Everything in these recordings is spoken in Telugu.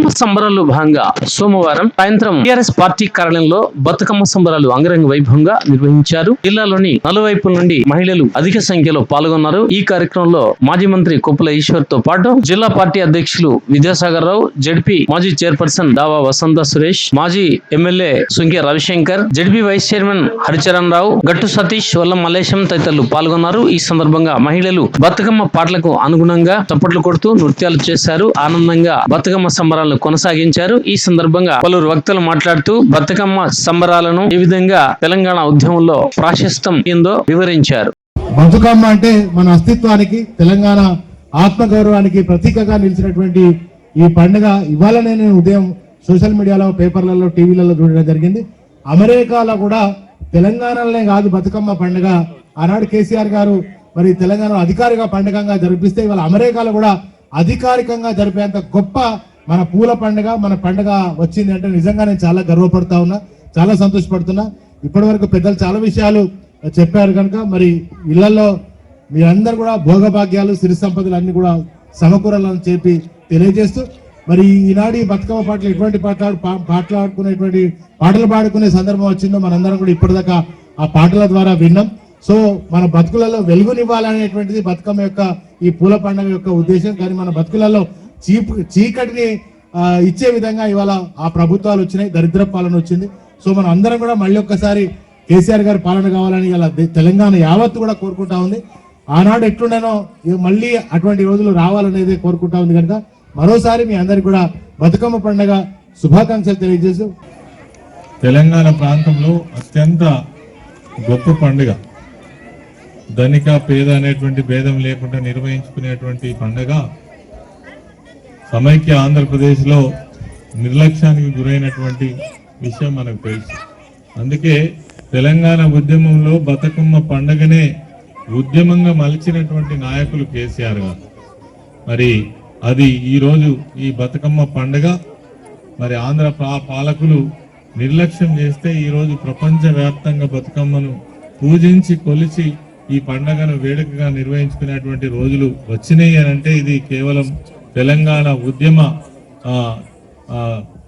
బతుకమ్మ సంబరాల్లో భాగంగా సోమవారం సాయంత్రం టీఆర్ఎస్ పార్టీ కార్యాలయంలో బతుకమ్మ సంబరాలు అంగరంగ వైభవంగా నిర్వహించారు. జిల్లాలోని నలువైపుల నుండి మహిళలు అధిక సంఖ్యలో పాల్గొన్నారు. ఈ కార్యక్రమంలో మాజీ మంత్రి కొప్పుల ఈశ్వర్తో పాటు జిల్లా పార్టీ అధ్యక్షులు విద్యాసాగర్ రావు జడ్పీ మాజీ చైర్పర్సన్ దావా వసంత సురేష్ మాజీ MLA Sunke Ravishankar ZP vice chairman Haricharan Rao Gattu Satish వల్ల మల్లేశం తదితరులు పాల్గొన్నారు. ఈ సందర్భంగా మహిళలు బతుకమ్మ పాటలకు అనుగుణంగా చప్పట్లు కొడుతూ నృత్యాలు చేశారు. ఆనందంగా బతుకమ్మ సంబరాలు సంబరాలను కొనసాగించారు. ఈ సందర్భంగా పలువురు వక్తలు మాట్లాడుతూ బతుకమ్మ సంబరాలను ఏ విధంగా తెలంగాణ ఉద్యమంలో ప్రాశస్తం ఏందో వివరించారు. బతుకమ్మ అంటే మన అస్తిత్వానికి తెలంగాణ ఆత్మగౌరవానికి ప్రతీకగా నిలిచినటువంటి ఈ పండుగ. ఇవాళ నేను ఉదయం సోషల్ మీడియాలో పేపర్లలో టీవీలలో చూడడం జరిగింది. అమెరికాలో కూడా తెలంగాణలోనే కాదు బతుకమ్మ పండుగ. ఆనాడు కేసీఆర్ గారు మరి తెలంగాణ అధికారిక పండుగగా జరిపిస్తే ఇవాళ అమెరికాలో కూడా అధికారికంగా జరిపేంత గొప్ప మన పూల పండుగ మన పండుగ వచ్చింది అంటే నిజంగా నేను చాలా గర్వపడతా ఉన్నా చాలా సంతోషపడుతున్నా. ఇప్పటి వరకు పెద్దలు చాలా విషయాలు చెప్పారు కనుక మరి ఇళ్ళలో మీరందరూ కూడా భోగభాగ్యాలు సిరి సంపదలు అన్ని కూడా సమకూరాలని చెప్పి తెలియజేస్తూ మరి ఈనాడు ఈ బతుకమ్మ పాటలు ఎటువంటి పాటలు పాటలాడుకునేటువంటి పాటలు పాడుకునే సందర్భం వచ్చిందో మనందరం కూడా ఇప్పటిదాకా ఆ పాటల ద్వారా విన్నాం. సో మన బతుకులలో వెలుగునివ్వాలనేటువంటిది బతుకమ్మ యొక్క ఈ పూల పండుగ యొక్క ఉద్దేశం. కానీ మన బతుకులలో చీపు చీకటిని ఇచ్చే విధంగా ఇవాళ ఆ ప్రభుత్వాలు వచ్చినాయి దరిద్ర పాలన వచ్చింది. సో మనం అందరం కూడా మళ్ళీ ఒక్కసారి కేసీఆర్ గారి పాలన కావాలని ఇలా తెలంగాణ యావత్తు కూడా కోరుకుంటా ఉంది. ఆనాడు ఎట్లుండేనో మళ్ళీ అటువంటి రోజులు రావాలనేది కోరుకుంటా ఉంది కనుక మరోసారి మీ అందరికి కూడా బతుకమ్మ పండుగ శుభాకాంక్షలు తెలియజేస్తూ తెలంగాణ ప్రాంతంలో అత్యంత గొప్ప పండుగ. ధనిక పేద అనేటువంటి భేదం లేకుండా నిర్వహించుకునేటువంటి పండుగ సమైక్య ఆంధ్రప్రదేశ్లో నిర్లక్ష్యానికి గురైనటువంటి విషయం మనకు తెలుసు. అందుకే తెలంగాణ ఉద్యమంలో బతుకమ్మ పండగనే ఉద్యమంగా మలిచినటువంటి నాయకులు కేసీఆర్ గారు. మరి అది ఈరోజు ఈ బతుకమ్మ పండగ. మరి ఆంధ్ర పా- పాలకులు నిర్లక్ష్యం చేస్తే ఈరోజు ప్రపంచవ్యాప్తంగా బతుకమ్మను పూజించి కొలిచి ఈ పండగను వేడుకగా నిర్వహించుకునేటువంటి రోజులు వచ్చినాయి అని అంటే ఇది కేవలం తెలంగాణ ఉద్యమ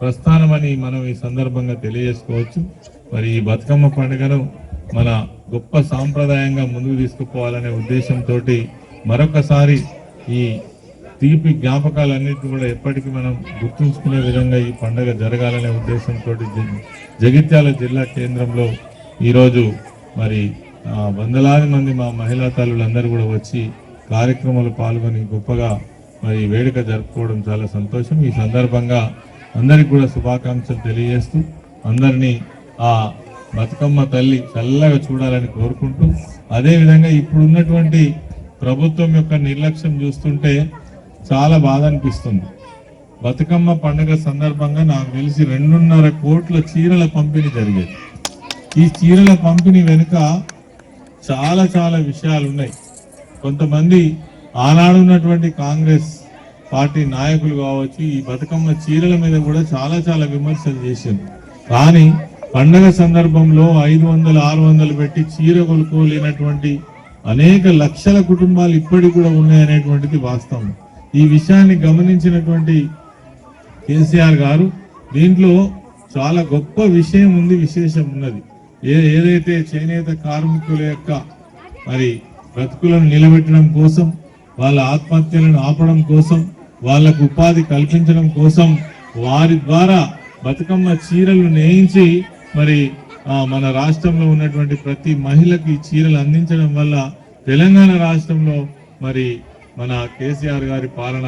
ప్రస్థానమని మనం ఈ సందర్భంగా తెలియజేసుకోవచ్చు. మరి ఈ బతుకమ్మ పండుగను మన గొప్ప సాంప్రదాయంగా ముందుకు తీసుకుపోవాలనే ఉద్దేశంతో మరొకసారి ఈ తీపి జ్ఞాపకాలన్నింటినీ కూడా ఎప్పటికీ మనం గుర్తుంచుకునే విధంగా ఈ పండుగ జరగాలనే ఉద్దేశంతో జగిత్యాల జిల్లా కేంద్రంలో ఈరోజు మరి వందలాది మంది మా మహిళా తల్లులందరూ కూడా వచ్చి కార్యక్రమాలు పాల్గొని గొప్పగా మరి ఈ వేడుక జరుపుకోవడం చాలా సంతోషం. ఈ సందర్భంగా అందరికి కూడా శుభాకాంక్షలు తెలియజేస్తూ అందరినీ ఆ బతుకమ్మ తల్లి చల్లగా చూడాలని కోరుకుంటూ అదేవిధంగా ఇప్పుడున్నటువంటి ఇప్పుడు ఉన్నటువంటి ప్రభుత్వం యొక్క నిర్లక్ష్యం చూస్తుంటే చాలా బాధ అనిపిస్తుంది. బతుకమ్మ పండుగ సందర్భంగా నాకు తెలిసి రెండున్నర కోట్ల చీరల పంపిణీ జరిగేది. ఈ చీరల పంపిణీ వెనుక చాలా చాలా విషయాలు ఉన్నాయి కొంతమంది ఆనాడు ఉన్నటువంటి కాంగ్రెస్ పార్టీ నాయకులు కావచ్చు ఈ బతుకమ్మ చీరల మీద కూడా చాలా చాలా విమర్శలు చేసింది కానీ పండగ సందర్భంలో ఐదు వందలు ఆరు వందలు పెట్టి చీర కొనుక్కోలేనటువంటి అనేక లక్షల కుటుంబాలు ఇప్పటికి కూడా ఉన్నాయనేటువంటిది వాస్తవం. ఈ విషయాన్ని గమనించినటువంటి కేసీఆర్ గారు దీంట్లో చాలా గొప్ప విషయం ఉంది విశేషం ఉన్నది. ఏ ఏదైతే చేనేత కార్మికుల యొక్క మరి బ్రతుకులను నిలబెట్టడం కోసం వాళ్ళ ఆత్మహత్యలను ఆపడం కోసం వాళ్ళకు ఉపాధి కల్పించడం కోసం వారి ద్వారా బతుకమ్మ చీరలు నేయించి మరి మన రాష్ట్రంలో ఉన్నటువంటి ప్రతి మహిళకి ఈ చీరలు అందించడం వల్ల తెలంగాణ రాష్ట్రంలో మరి మన కేసీఆర్ గారి పాలన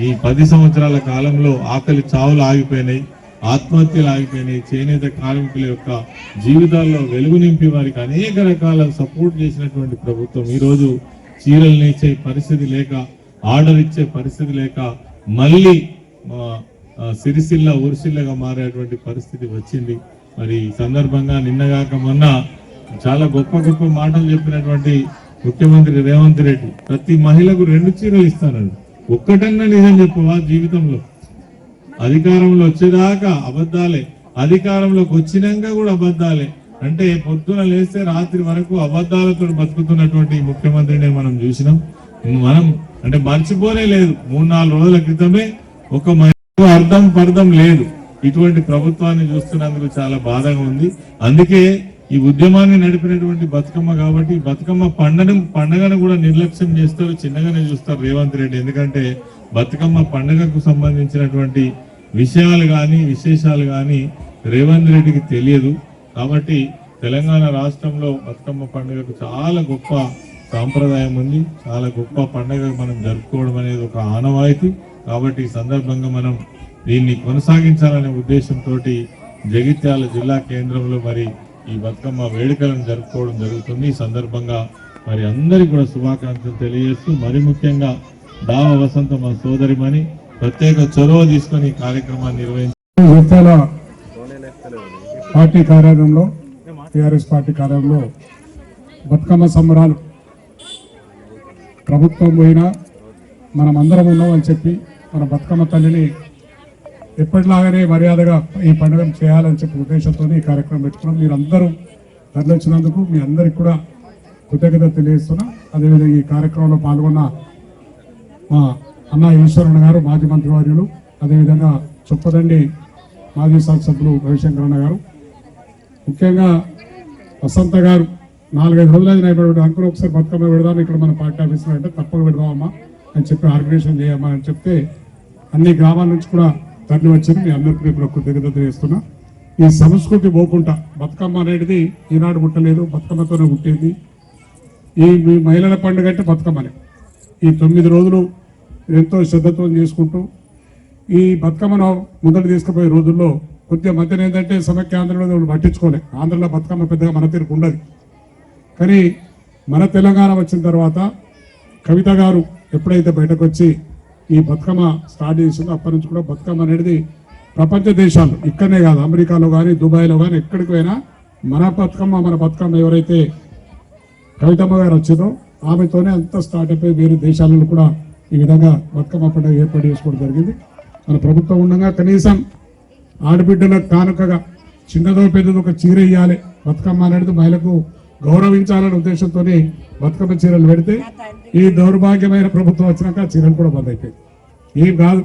ఈ పది సంవత్సరాల కాలంలో ఆకలి చావులు ఆగిపోయినాయి ఆత్మహత్యలు ఆగిపోయినాయి. చేనేత కార్మికుల యొక్క జీవితాల్లో వెలుగు నింపి వారికి అనేక రకాల సపోర్ట్ చేసినటువంటి ప్రభుత్వం ఈరోజు చీరలు నేర్చే పరిస్థితి లేక ఆర్డర్ ఇచ్చే పరిస్థితి లేక మళ్ళీ మా, సిరిసిల్ల ఉరిసిల్లగా మారేటువంటి పరిస్థితి వచ్చింది. మరి ఈ సందర్భంగా నిన్నగాక మొన్న చాలా గొప్ప గొప్ప మాటలు చెప్పినటువంటి ముఖ్యమంత్రి రేవంత్ రెడ్డి ప్రతి మహిళకు రెండు చీరలు ఇస్తానని. ఒక్కటన్నా నిజం చెప్పవా జీవితంలో. అధికారంలో వచ్చేదాకా అబద్ధాలే. అధికారంలోకి వచ్చినాక కూడా అబద్ధాలే. అంటే పొద్దున లేస్తే రాత్రి వరకు అబద్ధాలతో బతుకుతున్నటువంటి ముఖ్యమంత్రిని మనం చూసినాం. మనం అంటే మర్చిపోనే లేదు. మూడు నాలుగు రోజుల క్రితమే ఒక మహి- అర్థం పర్థం లేదు. ఇటువంటి ప్రభుత్వాన్ని చూస్తున్నందుకు చాలా బాధగా ఉంది. అందుకే ఈ ఉద్యమాన్ని నడిపినటువంటి బతుకమ్మ కాబట్టి బతుకమ్మ పండుగను పండగను కూడా నిర్లక్ష్యం చేస్తారు చిన్నగానే చూస్తారు రేవంత్ రెడ్డి. ఎందుకంటే బతుకమ్మ పండగకు సంబంధించినటువంటి విషయాలు కానీ విశేషాలు కానీ రేవంత్ రెడ్డికి తెలియదు. కాబట్టి తెలంగాణ రాష్ట్రంలో బతుకమ్మ పండుగకు చాలా గొప్ప సాంప్రదాయం ఉంది. చాలా గొప్ప పండుగ మనం జరుపుకోవడం అనేది ఒక ఆనవాయితీ. కాబట్టి ఈ సందర్భంగా మనం దీన్ని కొనసాగించాలనే ఉద్దేశంతో జగిత్యాల జిల్లా కేంద్రంలో మరి ఈ బతుకమ్మ వేడుకలను జరుపుకోవడం జరుగుతుంది. ఈ సందర్భంగా మరి అందరికీ కూడా శుభాకాంక్షలు తెలియజేస్తూ మరి ముఖ్యంగా దావ వసంత మా సోదరిమని ప్రత్యేక చొరవ తీసుకొని ఈ కార్యక్రమాన్ని నిర్వహించారు పార్టీ కార్యాలయంలో టిఆర్ఎస్ పార్టీ కార్యాలయంలో బతుకమ్మ సంబరాలు ప్రభుత్వం పోయినా మనం అందరం ఉన్నాం అని చెప్పి మన బతుకమ్మ తల్లిని ఎప్పటిలాగానే మర్యాదగా ఈ పండుగను చేయాలని చెప్పి ఉద్దేశంతో ఈ కార్యక్రమం పెట్టుకున్నాం. మీరందరూ తరలించినందుకు మీ అందరికి కూడా కృతజ్ఞత తెలియజేస్తున్నా. అదేవిధంగా ఈ కార్యక్రమంలో పాల్గొన్న మా అన్న ఈశ్వరణ గారు మాజీ మంత్రివర్యులు అదేవిధంగా చొప్పదండి మాజీ శాసనసభ్యులు రవిశంకరణ గారు ముఖ్యంగా వసంత గారు నాలుగైదు రోజులైన అయినటువంటి అంకులు ఒకసారి బతుకమ్మ పెడదాం ఇక్కడ మన పార్టీ ఆఫీస్లో అంటే తప్పక పెడదామమ్మా అని చెప్పి ఆర్గనైజేషన్ చేయమ్మా అని చెప్తే అన్ని గ్రామాల నుంచి కూడా తరలి వచ్చింది. మీ అందరికీ ఇప్పుడు కృతజ్ఞత చేస్తున్నా ఈ సంస్కృతి పోకుండా బతుకమ్మ అనేది ఈనాడు పుట్టలేదు బతుకమ్మతోనే పుట్టింది. ఈ మీ మహిళల పండుగ అంటే బతుకమ్మనే. ఈ తొమ్మిది రోజులు ఎంతో శ్రద్ధతో చేసుకుంటూ ఈ బతుకమ్మను ముందట తీసుకుపోయే రోజుల్లో కొద్దిగా మధ్యన ఏంటంటే సమైక్య ఆంధ్రలో వాళ్ళు పట్టించుకోలే. ఆంధ్రలో బతుకమ్మ పెద్దగా మన తీరుకు ఉండదు. కానీ మన తెలంగాణ వచ్చిన తర్వాత కవిత గారు ఎప్పుడైతే బయటకు వచ్చి ఈ బతుకమ్మ స్టార్ట్ చేసిందో అప్పటి నుంచి కూడా బతుకమ్మ అనేది ప్రపంచ దేశాలు. ఇక్కడనే కాదు అమెరికాలో కానీ దుబాయ్లో కానీ ఎక్కడికి పోయినా మన బతుకమ్మ మన బతుకమ్మ ఎవరైతే కవితమ్మ గారు వచ్చిందో ఆమెతోనే అంతా స్టార్ట్ అయిపోయి వేరే దేశాలలో కూడా ఈ విధంగా బతుకమ్మ పండుగ ఏర్పాటు చేసుకోవడం జరిగింది. మన ప్రభుత్వం ఉండగా కనీసం ఆడబిడ్డలకు కానుకగా చిన్నదో పెద్దదో ఒక చీర ఇవ్వాలి బతుకమ్మ అనేది మహిళకు గౌరవించాలనే ఉద్దేశంతో బతుకమ్మ చీరలు పెడితే ఈ దౌర్భాగ్యమైన ప్రభుత్వం వచ్చినాక చీరలు కూడా బంద్ అయిపోయింది ఏం కాదు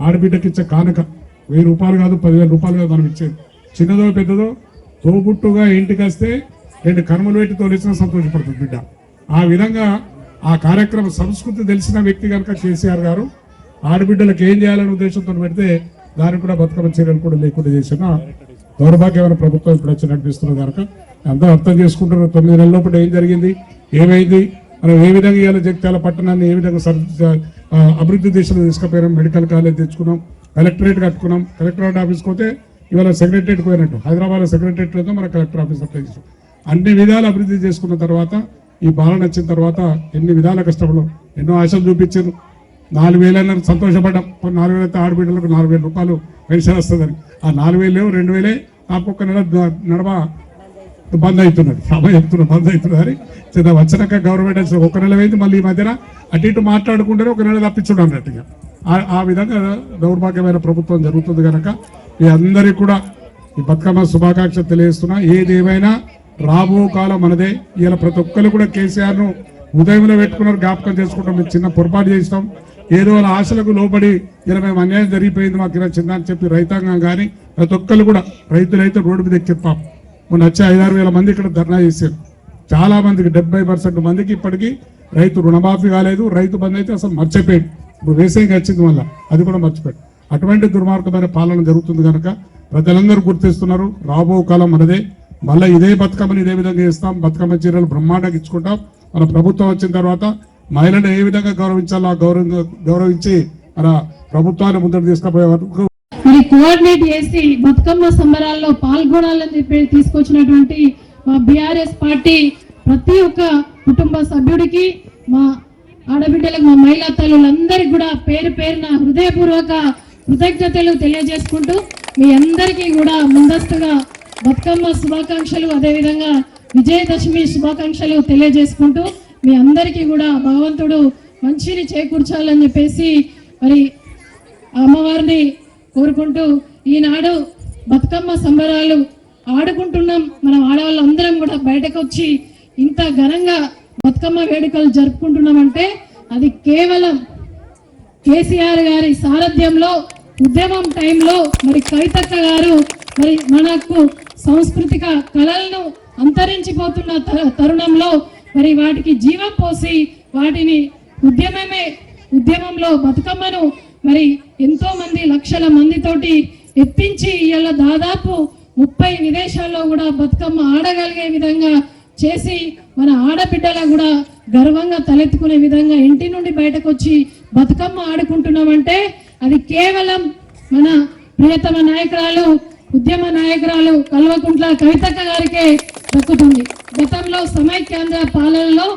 ఆడబిడ్డకి ఇచ్చే కానుక వెయ్యి రూపాయలు కాదు పదివేల రూపాయలు కాదు మనం ఇచ్చేది. చిన్నదో పెద్దదో తోబుట్టుగా ఇంటికి వస్తే రెండు కర్మలు పెట్టి తోలిసినా సంతోషపడుతుంది బిడ్డ. ఆ విధంగా ఆ కార్యక్రమ సంస్కృతి తెలిసిన వ్యక్తి కనుక కేసీఆర్ గారు ఆడబిడ్డలకు ఏం చేయాలనే ఉద్దేశంతో పెడితే దానికి కూడా బతుకమ్మ చర్యలు కూడా లేకుండా చేసిన దౌర్భాగ్యమైన ప్రభుత్వం ఇప్పుడు వచ్చి నడిపిస్తున్నది కనుక అందరూ అర్థం చేసుకుంటారు తొమ్మిది నెలల లోపల ఏం జరిగింది? ఏమైంది? మనం ఏ విధంగా ఇవాళ జగిత్యాల పట్టణాన్ని ఏ విధంగా అభివృద్ధి దిశలో తీసుకుపోయినాం? మెడికల్ కాలేజ్ తెచ్చుకున్నాం కలెక్టరేట్ కట్టుకున్నాం. కలెక్టరేట్ ఆఫీస్కి పోతే ఇవాళ సెక్రటరేట్ పోయినట్టు. హైదరాబాద్ సెక్రటరేట్ ఏదో మన కలెక్టర్ ఆఫీస్ అప్లై చేసాం అన్ని విధాలు అభివృద్ధి చేసుకున్న తర్వాత ఈ పాలన వచ్చిన తర్వాత ఎన్ని విధాల కష్టపడం ఎన్నో ఆశలు చూపించారు. నాలుగు వేలైనా సంతోషపడ్డాం. నాలుగు వేలైతే ఆడబిడ్డలకు నాలుగు వేల రూపాయలు పెన్షన్ వస్తుందని. ఆ నాలుగు వేలు రెండు వేలే ఒక్క నెల నడవ నడమ బంద్ అవుతున్నది. సభ చెప్తున్నా బంద్ అవుతున్నది చిన్న వచ్చినాక గవర్నమెంట్ వచ్చి ఒక నెల వేయింది మళ్ళీ ఈ మధ్యన అటు ఇటు మాట్లాడుకుంటేనే ఒక నెల తప్పించుడు అన్నట్టుగా ఆ- ఆ విధంగా దౌర్భాగ్యమైన ప్రభుత్వం జరుగుతుంది కనుక మీ అందరికీ కూడా ఈ బతుకమ్మ శుభాకాంక్ష తెలియజేస్తున్నా. ఏది ఏమైనా రాబో కాలం మనదే. ఇలా ప్రతి ఒక్కరు కూడా కేసీఆర్ను ఉదయంలో పెట్టుకున్నారు జ్ఞాపకం చేసుకుంటాం. మేము చిన్న పొరపాటు చేస్తాం ఏదో వాళ్ళ ఆశలకు లోబడి ఇలా మేము అన్యాయం జరిగిపోయింది మాకు ఇలా చిన్న అని చెప్పి రైతాంగం కానీ ప్రతి ఒక్కరు కూడా రైతులైతే రోడ్డు మీద ఎక్కిపాం మొన్న వచ్చే ఐదారు వేల మంది ఇక్కడ ధర్నా చేశారు. చాలా మందికి డెబ్బై పర్సెంట్ మందికి ఇప్పటికీ రైతు రుణమాఫీ కాలేదు. రైతు బంధు అయితే అసలు మర్చిపోయాడు. ఇప్పుడు వేసేకి వచ్చింది మళ్ళీ. అది కూడా మర్చిపోయాడు. అటువంటి దుర్మార్గమైన పాలన జరుగుతుంది కనుక ప్రజలందరూ గుర్తిస్తున్నారు. రాబో కాలం మనదే. మళ్ళీ ఇదే బతుకమ్మని ఇదే విధంగా చేస్తాం. బతుకమ్మ చీరలు బ్రహ్మాండంగా ఇచ్చుకుంటాం. మన ప్రభుత్వం వచ్చిన తర్వాత మహిళను ఏ విధంగా గౌరవించాలో ఆ గౌరవంగా గౌరవించి మన ప్రభుత్వాన్ని ముందుకు తీసుకుపోయే వరకు మరి కోఆర్డినేట్ చేసి బతుకమ్మ సంబరాల్లో పాల్గొనాలని చెప్పి తీసుకొచ్చినటువంటి మా బీఆర్ఎస్ పార్టీ ప్రతి ఒక్క కుటుంబ సభ్యుడికి మా ఆడబిడ్డలకు మా మహిళా తల్లులందరికీ కూడా పేరు పేరున హృదయపూర్వక కృతజ్ఞతలు తెలియజేసుకుంటూ మీ అందరికీ కూడా ముందస్తుగా బతుకమ్మ శుభాకాంక్షలు అదేవిధంగా విజయదశమి శుభాకాంక్షలు తెలియజేసుకుంటూ మీ అందరికీ కూడా భగవంతుడు మంచిని చేకూర్చాలని చెప్పేసి మరి అమ్మవారిని కోరుకుంటూ ఈనాడు బతుకమ్మ సంబరాలు ఆడుకుంటున్నాం. మనం ఆడవాళ్ళందరం కూడా బయటకు వచ్చి ఇంత ఘనంగా బతుకమ్మ వేడుకలు జరుపుకుంటున్నామంటే అది కేవలం కేసీఆర్ గారి సారథ్యంలో ఉద్యమం టైంలో మరి కవితక్క గారు మరి మనకు సాంస్కృతిక కళలను అంతరించిపోతున్న త- తరుణంలో మరి వాటికి జీవం పోసి వాటిని ఉద్యమమే ఉద్యమంలో బతుకమ్మను మరి ఎంతో మంది లక్షల మందితోటి ఎత్తించి ఇలా దాదాపు ముప్పై విదేశాల్లో కూడా బతుకమ్మ ఆడగలిగే విధంగా చేసి మన ఆడబిడ్డల కూడా గర్వంగా తలెత్తుకునే విధంగా ఇంటి నుండి బయటకు వచ్చి బతుకమ్మ ఆడుకుంటున్నామంటే అది కేవలం మన ప్రియతమ నాయకురాలు ఉద్యమ నాయకురాలు కల్వకుంట్ల కవితక్క గారికే దక్కుతుంది గతంలో సమైక్యాంధ్ర పాలనలో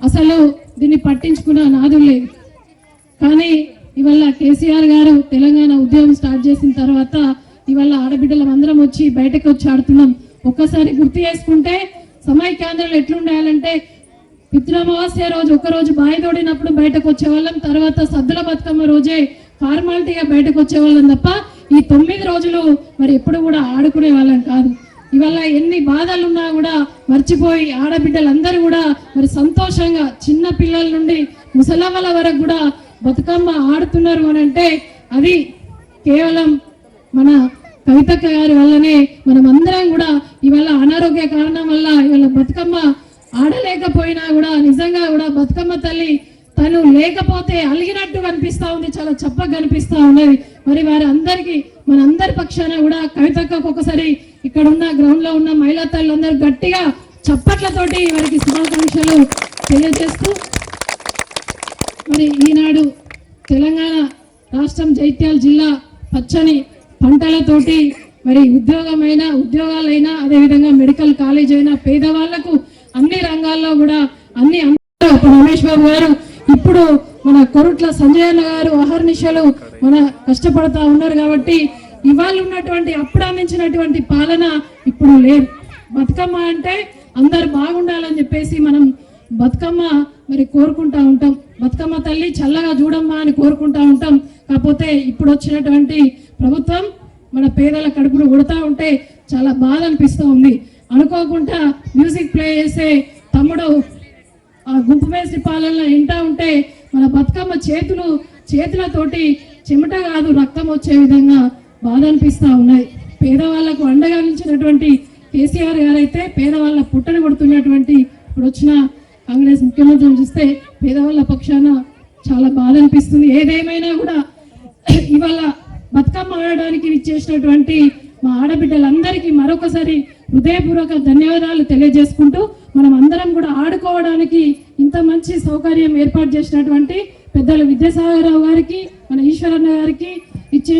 అసలు దీన్ని పట్టించుకున్న నాదు లేదు. కానీ ఇవాళ కేసీఆర్ గారు తెలంగాణ ఉద్యమం స్టార్ట్ చేసిన తర్వాత ఇవాళ ఆడబిడ్డలం అందరం వచ్చి బయటకు వచ్చి ఆడుతున్నాం. ఒక్కసారి గుర్తు చేసుకుంటే సమైక్యాంధ్రలు ఎట్లుండాలంటే పితృమావాస్య రోజు ఒక రోజు బాయి తోడినప్పుడు బయటకు వచ్చేవాళ్ళం తర్వాత సద్దుల బతుకమ్మ రోజే ఫార్మాలిటీగా బయటకు వచ్చేవాళ్ళం తప్ప ఈ తొమ్మిది రోజులు మరి ఎప్పుడు కూడా ఆడుకునే వాళ్ళం కాదు. ఇవాళ ఎన్ని బాధలున్నా కూడా మర్చిపోయి ఆడబిడ్డలందరూ కూడా మరి సంతోషంగా చిన్న పిల్లల నుండి ముసలమ్మల వరకు కూడా బతుకమ్మ ఆడుతున్నారు అని అంటే అది కేవలం మన కవితక్క గారి వల్లనే మనం అందరం కూడా ఇవాళ అనారోగ్య కారణం వల్ల ఇవాళ బతుకమ్మ ఆడలేకపోయినా కూడా నిజంగా కూడా బతుకమ్మ తల్లి తను లేకపోతే అలిగినట్టు కనిపిస్తూ ఉంది చాలా చప్పగా కనిపిస్తూ ఉన్నది. మరి వారి అందరికీ మన అందరి పక్షాన కూడా కవితక్కకు ఒకసారి ఇక్కడ ఉన్న గ్రౌండ్లో ఉన్న మహిళా తల్లులందరూ గట్టిగా చప్పట్లతోటి వారికి శుభాకాంక్షలు తెలియజేస్తూ మరి ఈనాడు తెలంగాణ రాష్ట్రం జైత్యాల జిల్లా పచ్చని పంటలతోటి మరి ఉద్యోగమైన ఉద్యోగాలైనా అదేవిధంగా మెడికల్ కాలేజ్ అయినా పేదవాళ్ళకు అన్ని రంగాల్లో కూడా అన్ని అందరూ రమేష్ బాబు గారు ఇప్పుడు మన కొరుట్ల సంజయన్న గారు అహర్నిశలు మన కష్టపడతా ఉన్నారు కాబట్టి ఇవాళ ఉన్నటువంటి అప్పుడు అందించినటువంటి పాలన ఇప్పుడు లేదు. బతుకమ్మ అంటే అందరు బాగుండాలని చెప్పేసి మనం బతుకమ్మ మరి కోరుకుంటా ఉంటాం. బతుకమ్మ తల్లి చల్లగా చూడమ్మా అని కోరుకుంటా ఉంటాం. కాకపోతే ఇప్పుడు వచ్చినటువంటి ప్రభుత్వం మన పేదల కడుపును కొడతా ఉంటే చాలా బాధ అనిపిస్తూ ఉంది. అనుకోకుండా మ్యూజిక్ ప్లే చేసే తమ్ముడు ఆ గుంపు వేసి పాలన వింటా ఉంటే మన బతుకమ్మ చేతులు చేతులతోటి చెమట కాదు రక్తం వచ్చే విధంగా బాధ అనిపిస్తా ఉన్నాయి. పేదవాళ్ళకు అండగా నిలిచినటువంటి కేసీఆర్ గారైతే పేదవాళ్ళ పుట్టని కొడుతున్నటువంటి ఇప్పుడు వచ్చిన కాంగ్రెస్ ముఖ్యమంత్రిని చూస్తే పేదవాళ్ళ పక్షాన చాలా బాధ అనిపిస్తుంది ఏదేమైనా కూడా ఇవాళ బతుకమ్మ ఆడడానికి ఇచ్చేసినటువంటి మా ఆడబిడ్డలందరికీ మరొకసారి హృదయపూర్వక ధన్యవాదాలు తెలియజేసుకుంటూ మనం అందరం కూడా ఆడుకోవడానికి ఇంత మంచి సౌకర్యం ఏర్పాటు చేసినటువంటి పెద్దలు విద్యాసాగరరావు గారికి మన ఈశ్వరన్న గారికి ఇచ్చే